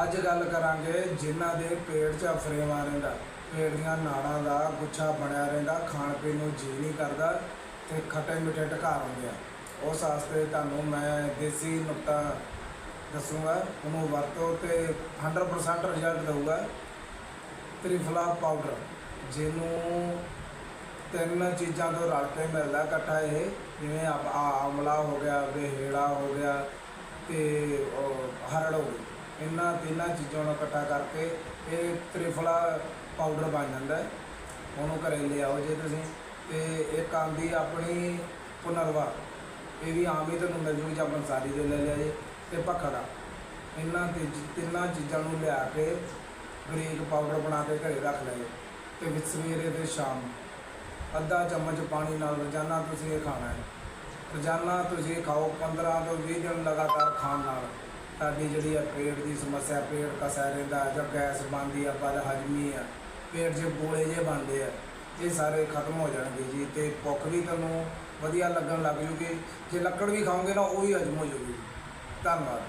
ਅੱਜ ਗੱਲ ਕਰਾਂਗੇ ਜਿਨ੍ਹਾਂ ਦੇ ਪੇਟ 'ਚ ਅਫਰੇਵਾਂ ਰਹਿੰਦਾ ਪੇਟ ਦੀਆਂ ਨਾੜਾਂ ਦਾ ਗੁੱਛਾ ਬਣਿਆ ਰਹਿੰਦਾ, ਖਾਣ ਪੀਣ ਨੂੰ ਜੀ ਨਹੀਂ ਕਰਦਾ ਤੇ ਖੱਟੇ ਮਿੱਠੇ ਢਕਾਰ ਹੁੰਦੇ ਆ। ਉਸ ਵਾਸਤੇ ਤੁਹਾਨੂੰ ਮੈਂ ਦੇਸੀ ਨੁਕਤਾ ਦੱਸੂਗਾ, ਉਹਨੂੰ ਵਰਤੋ ਤੇ 100% ਰਿਜ਼ਲਟ ਦਊਗਾ। ਤ੍ਰਿਫਲਾ ਪਾਊਡਰ ਜਿਹਨੂੰ ਤਿੰਨ ਚੀਜ਼ਾਂ ਤੋਂ ਰਲ ਕੇ ਮਿਲਦਾ ਇਕੱਠਾ ਇਹ, ਜਿਵੇਂ ਆਮਲਾ ਹੋ ਗਿਆ, ਵੇਹੜਾ ਹੋ ਗਿਆ ਤੇ ਹਰੜ ਹੋ ਗਈ। ਇਹਨਾਂ ਤਿੰਨਾਂ ਚੀਜ਼ਾਂ ਨੂੰ ਇਕੱਠਾ ਕਰਕੇ ਇਹ ਤ੍ਰਿਫਲਾ ਪਾਊਡਰ ਬਣ ਜਾਂਦਾ ਹੈ। ਉਹਨੂੰ ਘਰੇ ਲਿਆਓ ਜੇ ਤੁਸੀਂ। ਤੇ ਇੱਕ ਆਉਂਦੀ ਆਪਣੀ ਪੁਨਰਵਾ। ਇਹ ਵੀ ਆਮ ਹੀ ਤੁਹਾਨੂੰ ਮਿਲ ਜੂਗੀ ਜਾਂ ਬੰਸਾਰੀ ਦੇ ਲੈ ਲਿਆ ਜੇ। ਤੇ ਭਖੜਾ। ਇਹਨਾਂ ਤੇ ਤਿੰਨਾਂ ਚੀਜ਼ਾਂ ਨੂੰ ਲਿਆ ਕੇ ਬਰੀਕ ਪਾਊਡਰ ਬਣਾ ਕੇ ਘਰੇ ਰੱਖ ਲਓ ਤੇ ਵਿੱਚ ਸਵੇਰੇ ਤੇ ਸ਼ਾਮ ਅੱਧਾ ਚਮਚ ਪਾਣੀ ਨਾਲ ਰੋਜ਼ਾਨਾ ਤੁਸੀਂ ਇਹ ਖਾਣਾ ਹੈ। ਰੋਜ਼ਾਨਾ ਤੁਸੀਂ ਖਾਓ 15 ਤੋਂ 20 ਦਿਨ ਲਗਾਤਾਰ ਖਾਣ ਨਾਲ। ਤੁਹਾਡੀ ਜਿਹੜੀ ਆ ਪੇਟ ਦੀ ਸਮੱਸਿਆ, ਪੇਟ ਕਸਾ ਰਹਿੰਦਾ ਜਾਂ ਗੈਸ ਬਣਦੀ ਆ ਬਦ ਹਜਮੀ ਆ, ਪੇਟ 'ਚ ਬੋਲੇ ਜੇ ਬਣਦੇ ਆ, ਇਹ ਸਾਰੇ ਖਤਮ ਹੋ ਜਾਣਗੇ ਜੀ। ਤੇ ਭੁੱਖ ਵੀ ਤੁਹਾਨੂੰ ਵਧੀਆ ਲੱਗਣ ਲੱਗ ਜੂਗੀ। ਜੇ ਲੱਕੜ ਵੀ ਖਾਓਗੇ ਨਾ, ਉਹ ਵੀ ਹਜਮ ਹੋ ਜੂਗੀ। ਧੰਨਵਾਦ।